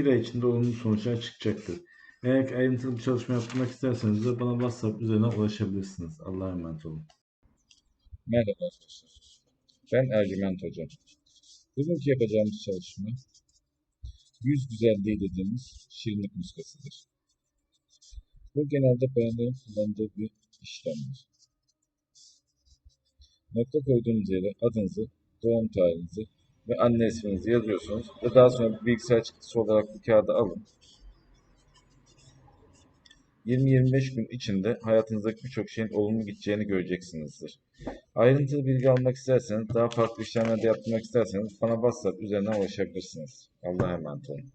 Bir ay içinde olumlu sonuçlar çıkacaktır. Eğer ayrıntılı bir çalışma yapmak isterseniz de bana WhatsApp üzerinden ulaşabilirsiniz. Allah'a emanet olun. Merhaba arkadaşlar. Ben Ercüment Hoca. Bugünkü yapacağımız çalışma yüz güzelliği dediğimiz şirinlik muskasıdır. Bu genelde bayanların kullandığı bir işlemdir. Nokta koyduğunuz yere adınızı, doğum tarihinizi ve anne isminizi yazıyorsunuz ve daha sonra bilgisayar çıktısı olarak bu kağıdı alın. 20-25 gün içinde hayatınızdaki birçok şeyin olumlu gideceğini göreceksinizdir. Ayrıntılı bilgi almak isterseniz, daha farklı işlemler de yaptırmak isterseniz bana WhatsApp üzerinden ulaşabilirsiniz. Allah'a emanet olun.